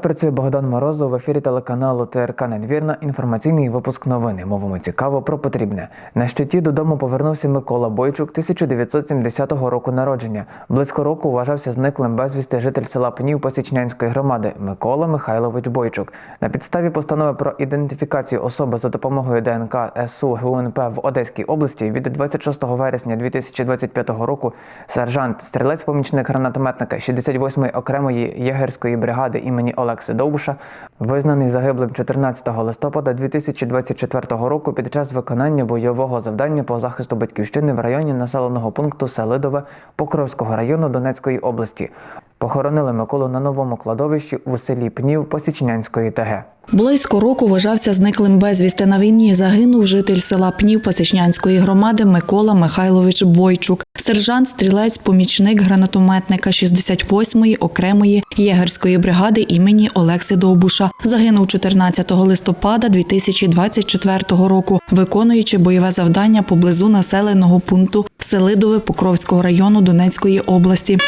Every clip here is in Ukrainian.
Працює Богдан Морозов в ефірі телеканалу ТРК Надвірна. Інформаційний випуск новини. Мовимо цікаво про потрібне. На щиті додому повернувся Микола Бойчук 1970 року народження. Близько року вважався зниклим безвісти житель села Пнів Посічнянської громади Микола Михайлович Бойчук. На підставі постанови про ідентифікацію особи за допомогою ДНК СУ ГУНП в Одеській області від 26 вересня 2025 року сержант стрілець-помічник гранатометника 68-ї окремої єгерської бригади імені Олекси Довбуша, визнаний загиблим 14 листопада 2024 року під час виконання бойового завдання по захисту батьківщини в районі населеного пункту Селидове Покровського району Донецької області. Похоронили Миколу на новому кладовищі у селі Пнів Посічнянської ТГ. Близько року вважався зниклим безвісти на війні. Загинув житель села Пнів Посічнянської громади Микола Михайлович Бойчук, сержант, стрілець, помічник гранатометника 68-ї окремої єгерської бригади імені Олекси Довбуша. Загинув 14 листопада 2024 року, виконуючи бойове завдання поблизу населеного пункту Селидове Покровського району Донецької області.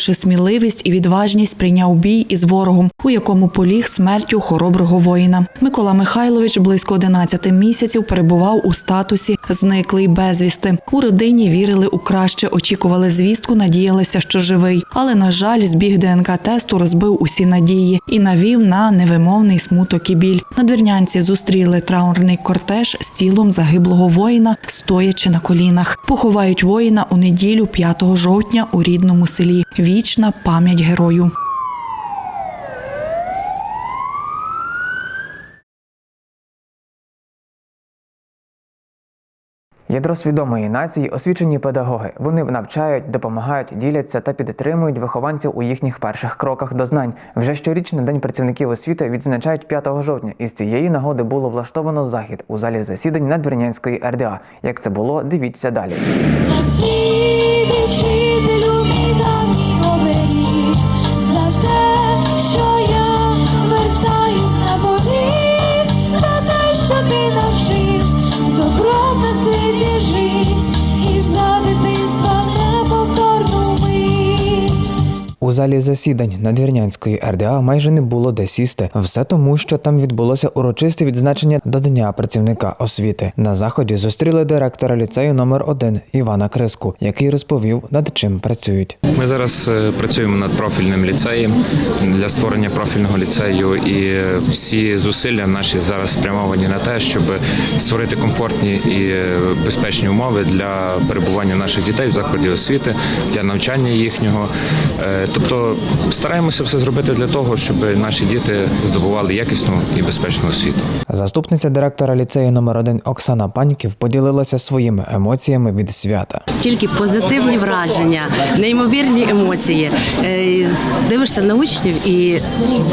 Проявивши сміливість і відважність, прийняв бій із ворогом, у якому поліг смертю хороброго воїна. Микола Михайлович близько 11 місяців перебував у статусі зниклий безвісти. У родині вірили у краще, очікували звістку, надіялися, що живий. Але на жаль, збіг ДНК тесту розбив усі надії і навів на невимовний смуток і біль. Надвірнянці зустріли траурний кортеж з тілом загиблого воїна, стоячи на колінах. Поховають воїна у неділю 5 жовтня у рідному селі. Вічна пам'ять герою. Ядро свідомої нації освічені педагоги. Вони навчають, допомагають, діляться та підтримують вихованців у їхніх перших кроках до знань. Вже щорічно День працівників освіти відзначають 5 жовтня. І з цієї нагоди було влаштовано захід у залі засідань Надвірнянської РДА. Як це було, дивіться далі. Залі засідань Надвірнянської РДА майже не було де сісти. Все тому, що там відбулося урочисте відзначення до Дня працівника освіти. На заході зустріли директора ліцею номер 1 Івана Криску, який розповів, над чим працюють. Ми зараз е, працюємо над профільним ліцеєм для створення профільного ліцею, і е, всі зусилля наші зараз спрямовані на те, щоб створити комфортні і е, безпечні умови для перебування наших дітей в закладі освіти, для навчання їхнього. Е, Тобто стараємося все зробити для того, щоб наші діти здобували якісну і безпечну освіту. Заступниця директора ліцею номер 1 Оксана Паньків поділилася своїми емоціями від свята. тільки позитивні враження, неймовірні емоції. Е, Дивишся на учнів і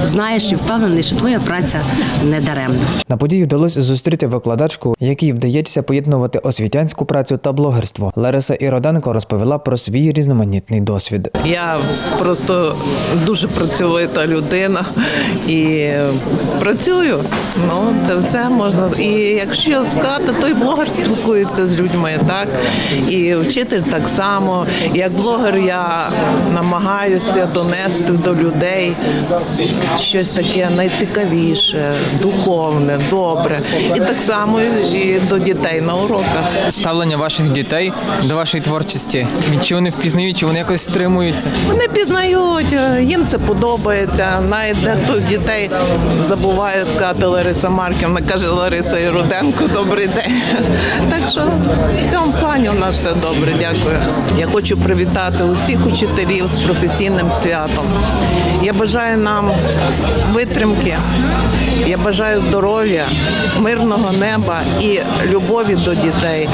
знаєш і впевнений, що твоя праця не даремна. На події вдалося зустріти викладачку, якій вдається поєднувати освітянську працю та блогерство. Лариса Іроденко розповіла про свій різноманітний досвід. Я просто дуже працьовита людина і працюю. Ну це все можна. І якщо сказати, то і блогер спілкується з людьми, так і вчитель так само. Як блогер я намагаюся донести до людей щось таке найцікавіше, духовне, добре. І так само і до дітей на уроках. ставлення ваших дітей до вашої творчості? Чи вони впізнають, чи вони якось стримуються? Вони пізнають, е, їм це подобається. Навіть дехто з дітей забуває сказати Лариса Марківна, каже Лариса Іруденко, добрий день. Так що в цьому плані у нас все добре, дякую. Я хочу привітати усіх учителів з професійним святом. Я бажаю нам витримки, я бажаю здоров'я, мирного неба і любові до дітей.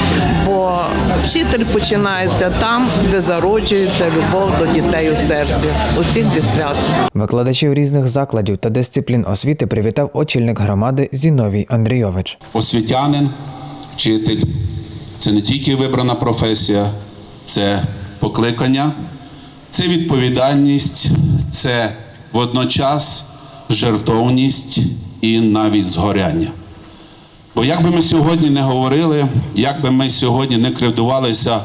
Бо вчитель починається там, де зароджується любов до дітей у серці. Усіх зі святом. Викладачів різних закладів та дисциплін освіти привітав очільник громади Зіновій Андрійович. освітянин, вчитель це не тільки вибрана професія, це покликання, це відповідальність, це водночас жертовність і навіть згоряння. Бо як би ми сьогодні не говорили, як би ми сьогодні не кривдувалися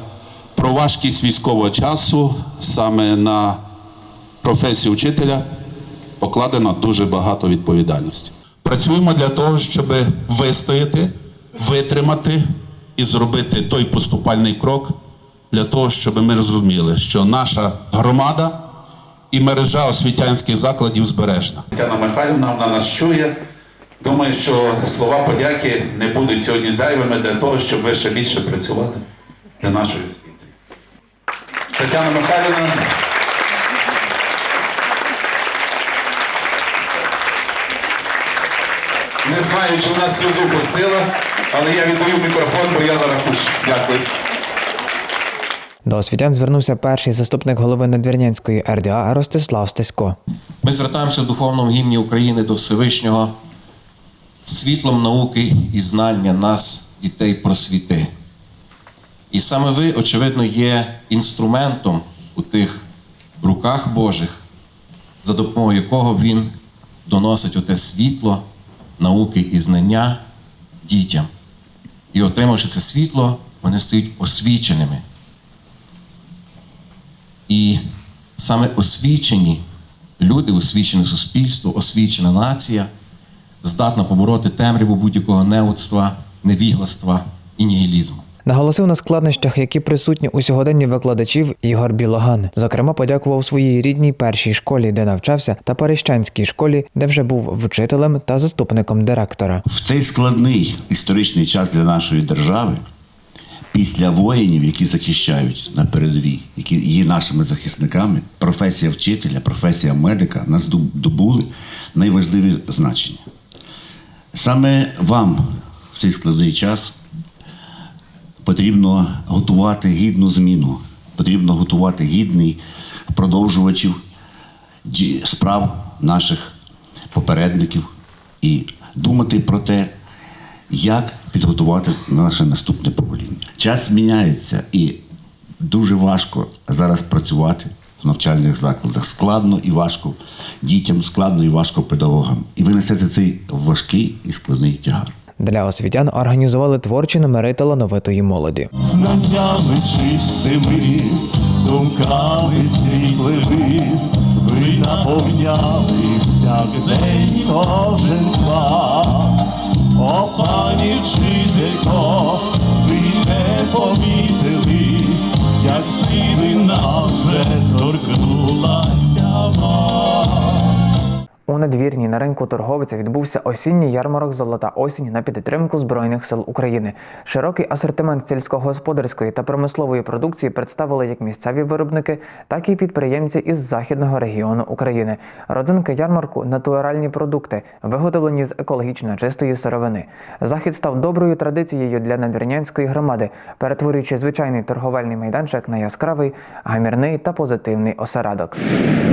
про важкість військового часу, саме на професію вчителя покладено дуже багато відповідальності. Працюємо для того, щоб вистояти, витримати і зробити той поступальний крок для того, щоб ми розуміли, що наша громада і мережа освітянських закладів збережена. Тетяна Михайлівна вона нас чує. Думаю, що слова подяки не будуть сьогодні зайвими для того, щоб ви ще більше працювали для нашої освіти. Тетяна Михайлівна. Не знаю, чи вона сльозу пустила, але я віддаю мікрофон, бо я зараз пущу. Дякую. До освітян звернувся перший заступник голови Надвірнянської РДА Ростислав Стесько. Ми звертаємося в духовному гімні України до Всевишнього світлом науки і знання нас, дітей, просвіти. І саме ви, очевидно, є інструментом у тих руках Божих, за допомогою якого Він доносить оте світло науки і знання дітям. І отримавши це світло, вони стають освіченими. І саме освічені люди, освічене суспільство, освічена нація здатна побороти темряву будь-якого неудства, невігластва і нігілізму. Наголосив на складнощах, які присутні у сьогоденні викладачів Ігор Білоган. Зокрема, подякував своїй рідній першій школі, де навчався, та Парищанській школі, де вже був вчителем та заступником директора. В цей складний історичний час для нашої держави, після воїнів, які захищають на передовій, які є нашими захисниками, професія вчителя, професія медика нас добули найважливі значення. Саме вам в цей складний час потрібно готувати гідну зміну, потрібно готувати гідний продовжувачів справ наших попередників і думати про те, як підготувати наше наступне покоління. Час зміняється і дуже важко зараз працювати в навчальних закладах. Складно і важко дітям, складно і важко педагогам. І ви несете цей важкий і складний тягар. Для освітян організували творчі номери талановитої молоді. знаннями чистими, думками світлими, ви наповняли всякдень кожен клас. О, пані вчителько, У надвірні на ринку торговиця відбувся осінній ярмарок Золота осінь на підтримку Збройних сил України. Широкий асортимент сільськогосподарської та промислової продукції представили як місцеві виробники, так і підприємці із західного регіону України. Родзинки ярмарку натуральні продукти, виготовлені з екологічно чистої сировини. Захід став доброю традицією для надвірнянської громади, перетворюючи звичайний торговельний майданчик на яскравий, гамірний та позитивний осередок.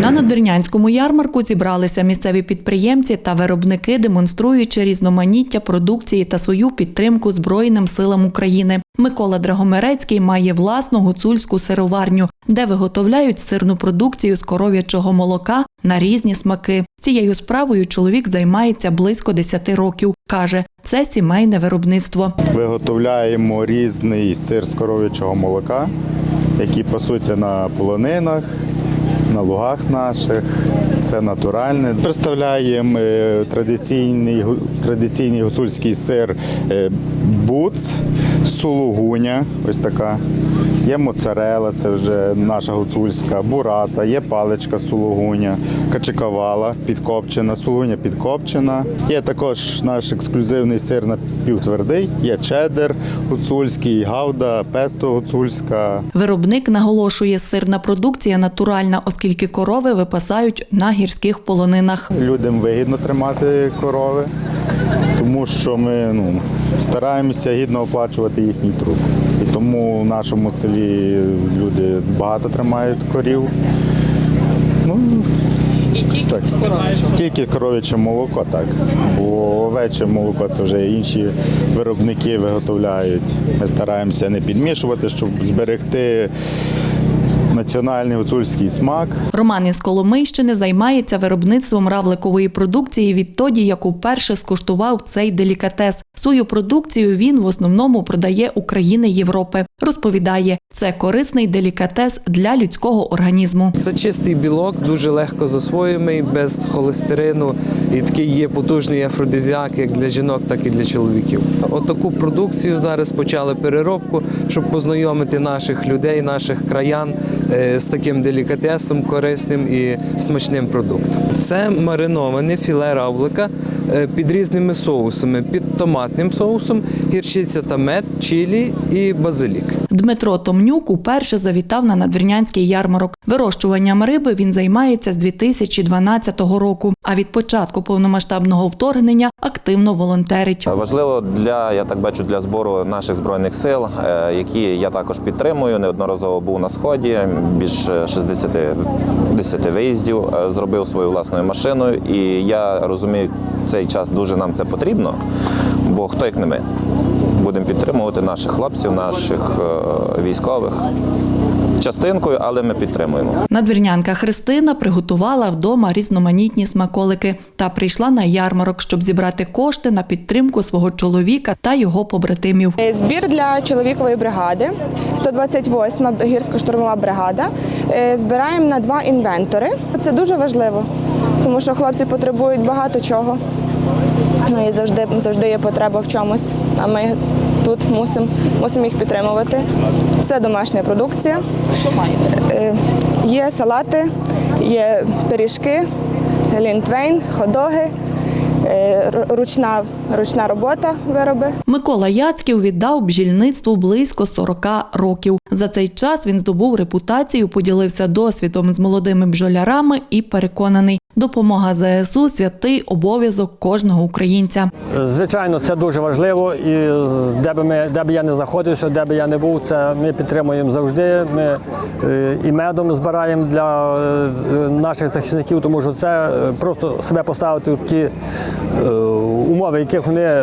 На надвірнянському ярмарку зібралися місцеві підприємці та виробники, демонструючи різноманіття продукції та свою підтримку Збройним силам України. Микола Драгомерецький має власну гуцульську сироварню, де виготовляють сирну продукцію з коров'ячого молока на різні смаки. Цією справою чоловік займається близько 10 років. каже, це сімейне виробництво. Виготовляємо різний сир з коров'ячого молока, який пасуться на полонинах, на лугах наших. Це натуральне. Представляємо е, традиційний, традиційний гуцульський сир е, буц, сулугуня, ось така. Є моцарела, це вже наша гуцульська, бурата, є паличка сулугуня, качекавала підкопчена, сулугуня підкопчена. Є також наш ексклюзивний сир напівтвердий, є чеддер гуцульський, гауда, песто гуцульська. Виробник наголошує, сирна продукція натуральна, оскільки корови випасають на гірських полонинах. Людям вигідно тримати корови, тому що ми ну, стараємося гідно оплачувати їхній труд. І тому в нашому селі люди багато тримають корів. Ну, і тільки так. Тільки коров'яче молоко, так. Бо овече молоко це вже інші виробники виготовляють. Ми стараємося не підмішувати, щоб зберегти національний гуцульський смак. Роман із Коломийщини займається виробництвом равликової продукції відтоді, як уперше скуштував цей делікатес. Свою продукцію він в основному продає України Європи. Розповідає, це корисний делікатес для людського організму. Це чистий білок, дуже легко засвоюємий, без холестерину. І такий є потужний афродизіак як для жінок, так і для чоловіків. Отаку продукцію зараз почали переробку, щоб познайомити наших людей, наших краян е, з таким делікатесом, корисним і смачним продуктом. Це мариноване філе равлика під різними соусами, під томатним соусом, гірчиця та мед, чилі і базилік. Дмитро Томнюк уперше завітав на надвірнянський ярмарок. Вирощуванням риби він займається з 2012 року. А від початку повномасштабного вторгнення активно волонтерить. Важливо для я так бачу для збору наших збройних сил, е, які я також підтримую. Неодноразово був на сході. Більше 60 10 виїздів е, зробив своєю власною машиною. І я розумію, цей час дуже нам це потрібно, бо хто як не ми. Будемо підтримувати наших хлопців, наших е, військових частинкою, але ми підтримуємо. Надвірнянка Христина приготувала вдома різноманітні смаколики та прийшла на ярмарок, щоб зібрати кошти на підтримку свого чоловіка та його побратимів. Е, Збір для чоловікової бригади, 128-ма гірсько-штурмова бригада. Е, Збираємо на два інвентори. Це дуже важливо, тому що хлопці потребують багато чого. Ну і завжди, завжди є потреба в чомусь. А ми тут мусимо мусимо їх підтримувати. Це домашня продукція. Що маєте? Є салати, є пиріжки, лінтвейн, ходоги, е, ручна, ручна робота, вироби. Микола Яцьків віддав бджільництву близько 40 років. За цей час він здобув репутацію, поділився досвідом з молодими бджолярами і переконаний, допомога ЗСУ святий обов'язок кожного українця. Звичайно, це дуже важливо, і де би ми, де би я не знаходився, де би я не був, це ми підтримуємо завжди. Ми е, і медом збираємо для е, наших захисників, тому що це е, просто себе поставити в ті умови, яких вони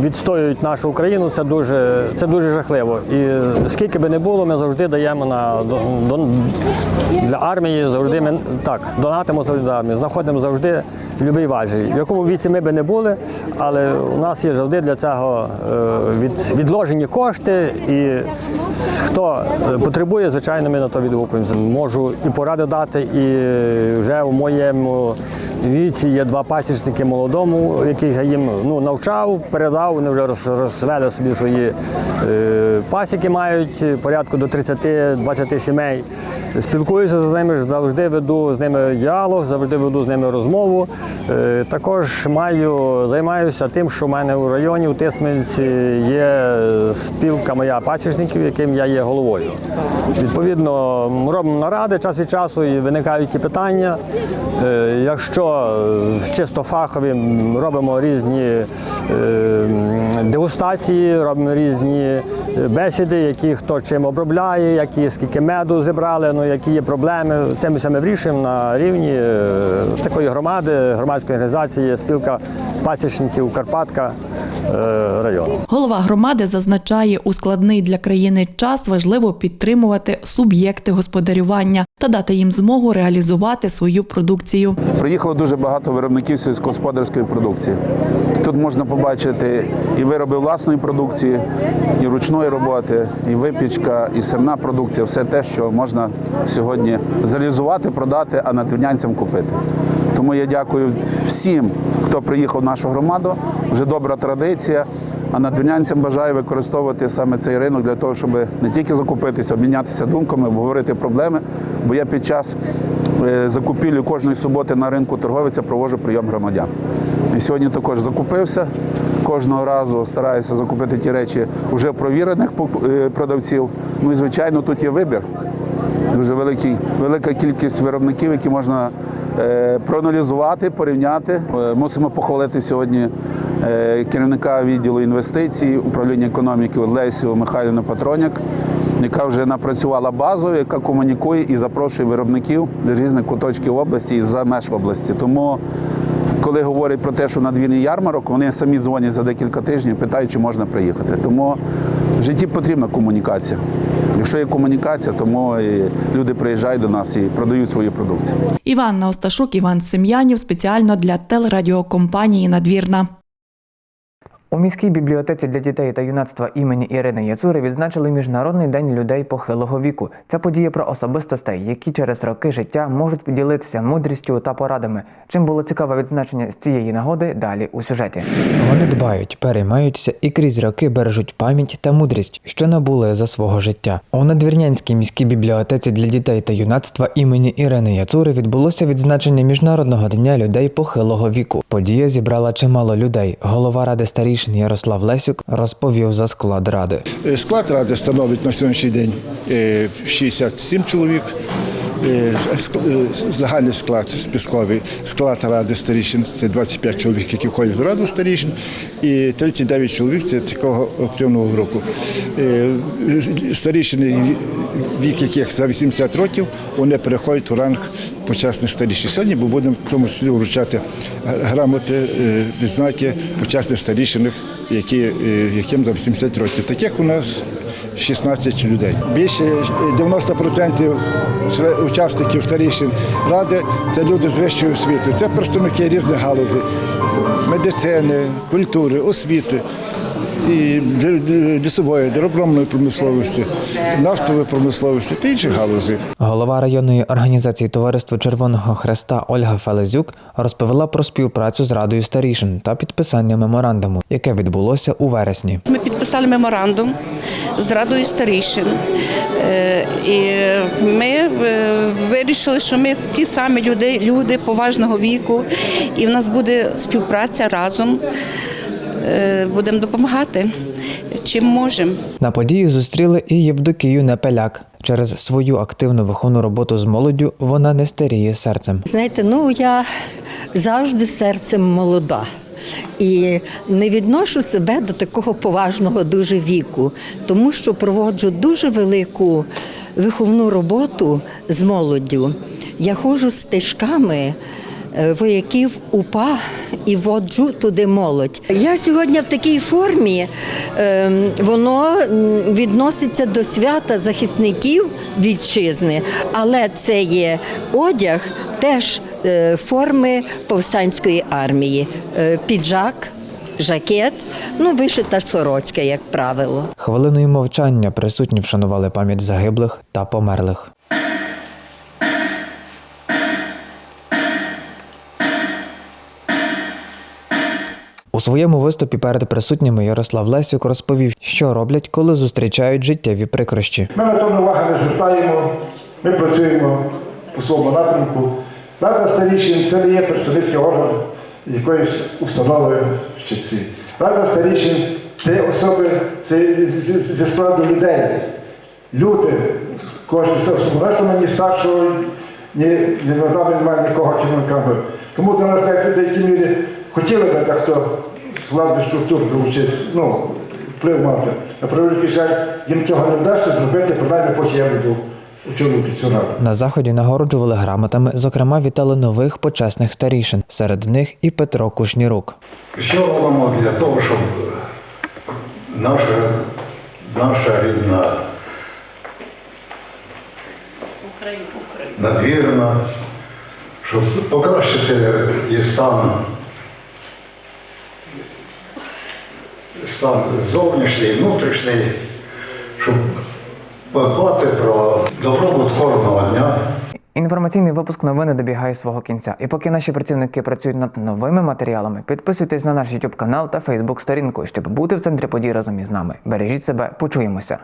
відстоюють нашу Україну. Це дуже, це дуже жахливо. І скільки би не було, ми завжди даємо на для армії. Завжди ми так донатимо завжди армії. Знаходимо завжди любий важіль. В якому віці ми би не були, але у нас є завжди для цього е, від, відложені кошти. І хто е, потребує, звичайно, ми на то відгукуємося. Можу і поради дати, і вже у моєму віці є два пасічники молодому, яких я їм ну, навчав, передав, вони вже розвели собі свої е, пасіки, мають порядку до 30-20 сімей. Спілкуюся з ними, завжди веду з ними діалог, завжди веду з ними розмову. Е, Також маю, займаюся тим, що в мене у районі, у Тисмельці, є спілка моя пасічників, яким я є головою. Відповідно, робимо наради час від часу і виникають ті питання. Е, Якщо чисто фахові робимо різні е, дегустації, робимо різні е, бесіди, які хто чим обробляє, які скільки меду зібрали, ну які є проблеми. Це ми саме вирішуємо на рівні е, такої громади, громадської організації, спілка пасічників Карпатка району. Голова громади зазначає, у складний для країни час важливо підтримувати суб'єкти господарювання та дати їм змогу реалізувати свою продукцію. Приїхало дуже багато виробників сільськогосподарської продукції. Тут можна побачити і вироби власної продукції, і ручної роботи, і випічка, і сирна продукція все те, що можна сьогодні реалізувати, продати, а надвірнянцям купити. Тому я дякую всім, хто приїхав в нашу громаду. Вже добра традиція. А надвірнянцям бажаю використовувати саме цей ринок для того, щоб не тільки закупитися, обмінятися думками, обговорити проблеми. Бо я під час е, закупівлі кожної суботи на ринку торговиця проводжу прийом громадян. І сьогодні також закупився. Кожного разу стараюся закупити ті речі вже провірених е, продавців. Ну і звичайно, тут є вибір. Дуже великий, велика кількість виробників, які можна е, проаналізувати, порівняти. Мусимо похвалити сьогодні керівника відділу інвестицій, управління економіки Лесю Михайлівну Патроняк, яка вже напрацювала базу, яка комунікує і запрошує виробників з різних куточків області і за меж області. Тому коли говорять про те, що надвірний ярмарок, вони самі дзвонять за декілька тижнів, питають, чи можна приїхати. Тому В житті потрібна комунікація. Якщо є комунікація, тому люди приїжджають до нас і продають свою продукцію. Іванна Осташук, Іван Сем'янів спеціально для телерадіокомпанії Надвірна. У міській бібліотеці для дітей та юнацтва імені Ірини Яцури відзначили Міжнародний день людей похилого віку. Ця подія про особистостей, які через роки життя можуть поділитися мудрістю та порадами. Чим було цікаве відзначення з цієї нагоди далі у сюжеті. Вони дбають, переймаються і крізь роки бережуть пам'ять та мудрість, що набули за свого життя. У Надвірнянській міській бібліотеці для дітей та юнацтва імені Ірини Яцури відбулося відзначення Міжнародного дня людей похилого віку. Подія зібрала чимало людей. Голова ради старішин Ярослав Лесюк розповів за склад ради. Е, Склад ради становить на сьогоднішній день е, 67 чоловік. Е, е, Загальний склад списковий склад ради старішин це 25 чоловік, які входять в раду старішин, і 39 чоловік це такого активного групу. Е, Старішини, вік яких за 80 років, вони переходять у ранг почесних старішин. Сьогодні ми будемо в тому числі вручати грамоти, е, відзнаки почесних старішин, які, е, яким за 80 років. Таких у нас 16 людей. Більше 90% учасників старішин ради це люди з вищою освітою. Це представники різних галузей медицини, культури, освіти. І лісової, деробромної промисловості, нафтової промисловості та інших галузей. Голова районної організації Товариство Червоного Хреста Ольга Фелезюк розповіла про співпрацю з радою старішин та підписання меморандуму, яке відбулося у вересні. Ми підписали меморандум з радою старішин. Е, І ми е, вирішили, що ми ті самі люди, люди поважного віку, і в нас буде співпраця разом. Е, Будемо допомагати, чим можемо. На події зустріли і Євдокію Непеляк. Через свою активну виховну роботу з молоддю вона не старіє серцем. Знаєте, ну я завжди серцем молода. І не відношу себе до такого поважного дуже віку, тому що проводжу дуже велику виховну роботу з молоддю. Я ходжу стежками вояків УПА і воджу туди молодь. Я сьогодні в такій формі, ем, воно відноситься до свята захисників вітчизни, але це є одяг теж е, форми повстанської армії. Е, Піджак, жакет, ну вишита сорочка, як правило. Хвилиною мовчання присутні вшанували пам'ять загиблих та померлих. Своєму виступі перед присутніми Ярослав Лесюк розповів, що роблять, коли зустрічають життєві прикрощі. Ми на тому уваги не звертаємо, ми працюємо по своєму напрямку. Рада старішин це не є представницький орган якоїсь установи чи ці. Рада старішин це особи, це зі- складу людей. Люди, кожен з особисто мені старшого, ні, ні над нами немає нікого керівника. Тому до нас так в деякій мірі хотіли би дехто з владних структур долучитися, ну, вплив мати. На превеликий жаль, їм цього не вдасться зробити, принаймні поки я буду очолювати цю раду. На заході нагороджували грамотами, зокрема вітали нових почесних старішин. Серед них і Петро Кушнірук. Що робимо для того, щоб наша, наша рідна надвірна, щоб покращити її стан, стан зовнішній, внутрішній, щоб подбати про добробут кожного дня. Інформаційний випуск новини добігає свого кінця. І поки наші працівники працюють над новими матеріалами, підписуйтесь на наш YouTube канал та Facebook сторінку, щоб бути в центрі подій разом із нами. Бережіть себе, почуємося.